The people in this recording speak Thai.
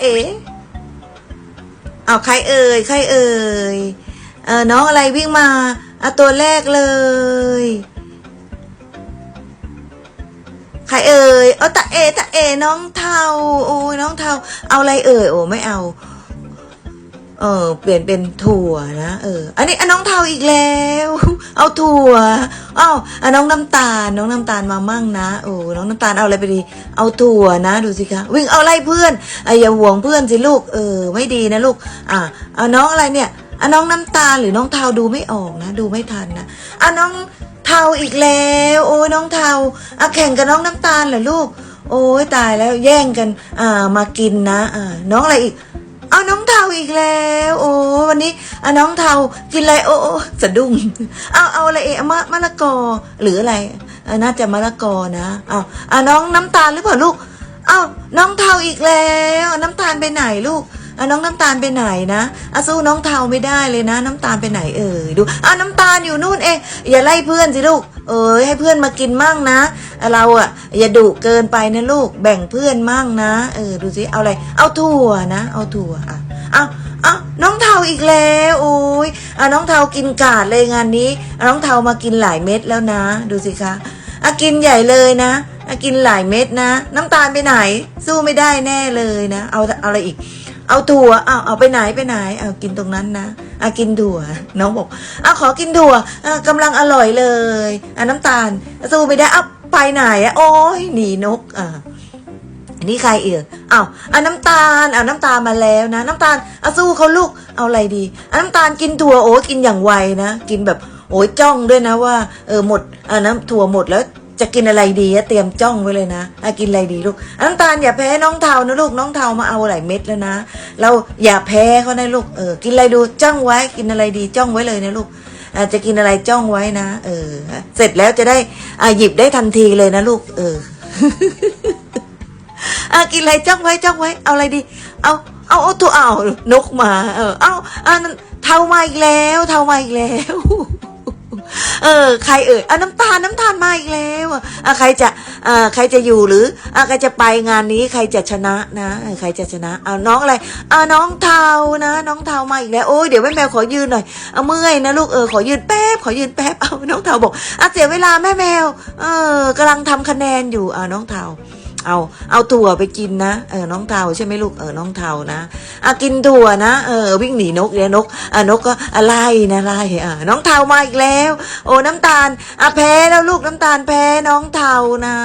เอ๋เอาใครเอ่ยใครเอ่ยเออน้องอะไรวิ่งมาเอาตัวแรกเลยใครเอ่ยเอาตาเอตาเอน้องเทาโอ้ยน้องเทาเอาอะไรเอ่ยโอ้ไม่เอา เออ เปลี่ยนเป็นถั่วนะเออ อันนี้อันน้องเทาอีกแล้ว เอาถั่วอ้าวอันน้องน้ำตาล น้องน้ำตาลมามั่งนะโอ้น้องน้ำตาลเอาอะไรไปดี เอาถั่วนะดูสิคะวิ่งเอาไล่เพื่อนไอ้อย่าห่วงเพื่อนสิลูกเออไม่ดีนะลูก อะเอาน้องอะไรเนี่ยอะน้องน้ำตาลหรือน้องเทาดูไม่ออกนะ ดูไม่ทันนะอะน้องเทาอีกแล้ว โอ้ยน้องเทาอะแข่งกับน้องน้ำตาลเหรอลูก โอ้ยตายแล้วแย่งกัน อ่ามากินนะอ่าน้องอะไรอีก เอาน้องเทาอีกแล้ว โอ้วันนี้เอาน้องเทากินอะไรโอ้โอ้สะดุ้งเอาเอาอะไรเอะมะมะละกอหรืออะไรเออน่าจะมะละกอนะเอาเอาน้องน้ำตาลหรือเปล่าลูกเอาน้องเทาอีกแล้ว น้ำตาลไปไหนลูกอาน้องน้ำตาลไปไหนนะอาสู้น้องเทาไม่ได้เลยนะ น้ำตาลไปไหนเอ่ยดูอาน้ำตาลอยู่นู่นเองอย่าไล่เพื่อนสิลูก เอ้ยให้เพื่อนมากินมั่งนะ เราอะอย่าดุเกินไปนะลูกแบ่งเพื่อนมั่งนะเออดูสิเอาอะไร เอาถั่วนะ เอาถั่วอะเอาเอาน้องเทาอีกแล้วโอ้ยอะน้องเทากินกาดเลยงานนี้น้องเทามากินหลายเม็ดแล้วนะ ดูสิคะอะกินใหญ่เลยนะอะกินหลายเม็ดนะ น้ำตาลไปไหน สู้ไม่ได้แน่เลยนะ เอาเอาอะไรอีกเอาถั่วเอาเอาไปไหนไปไหน เอากินตรงนั้นนะอะกินถั่ว น้องบอกอาขอกินถั่วอะกำลังอร่อยเลยอะน้ำตาลสู้ไม่ได้เอา ไปไหนอะโอ้ยหนีนกอะอันนี้ใครเอ่ยอ้าวอาน้ำตาลเอาน้ำตาลมาแล้วนะ น้ำตาลเอาสู้เขาลูก เอาอะไรดีอาน้ำตาลกินถั่วโอ้ยกินอย่างไวนะ กินแบบโอ้ยจ้องด้วยนะว่า เออหมดอ่าน้ำถั่วหมดแล้วจะกินอะไรดีเตรียมจ้องไว้เลยนะอะกินอะไรดีลูกอาน้ำตาลอย่าแพ้น้องเทานะลูกน้องเทามาเอาหลายเม็ดแล้วนะ เราอย่าแพ้เขานะลูกเออกินอะไรดูจ้องไว้กินอะไรดีจ้องไว้เลยนะลูก อาจจะกินอะไรจ้องไว้นะเออ เสร็จแล้วจะได้อ่าหยิบได้ทันทีเลยนะลูก เอออากินอะไรจ้องไว้จ้องไว้ เอาอะไรดี เอาเอาเอาตัวเอานกมา เออเอาอันนั้นเทามาอีกแล้ว เทามาอีกแล้ว เออ ใครเอ่ยอะน้ำตาลน้ำตาลมาอีกแล้วอะอะใครจะอ่าใครจะอยู่หรืออะใครจะไปงานนี้ ใครจะชนะนะใครจะชนะเอาน้องอะไรอ่าน้องเทานะ น้องเทามาอีกแล้วโอ้ยเดี๋ยวแม่แมวขอยืนหน่อยเอาเมื่อยนะลูกเออขอยืนแป๊บขอยืนแป๊บเอาน้องเทาบอกอะเสียเวลาแม่แมว เออกำลังทำคะแนนอยู่อ่าน้องเทา เอาเอาถั่วไปกินนะเออน้องเทาใช่ไหมลูกเออน้องเทานะอะกินถั่วนะเออวิ่งหนีนกเนี่ยนกอะนกก็อะไล่นะไล่อะน้องเทามาอีกแล้ว โอ้น้ำตาลอะแพ้แล้วลูกน้ำตาลแพ้น้องเทานะ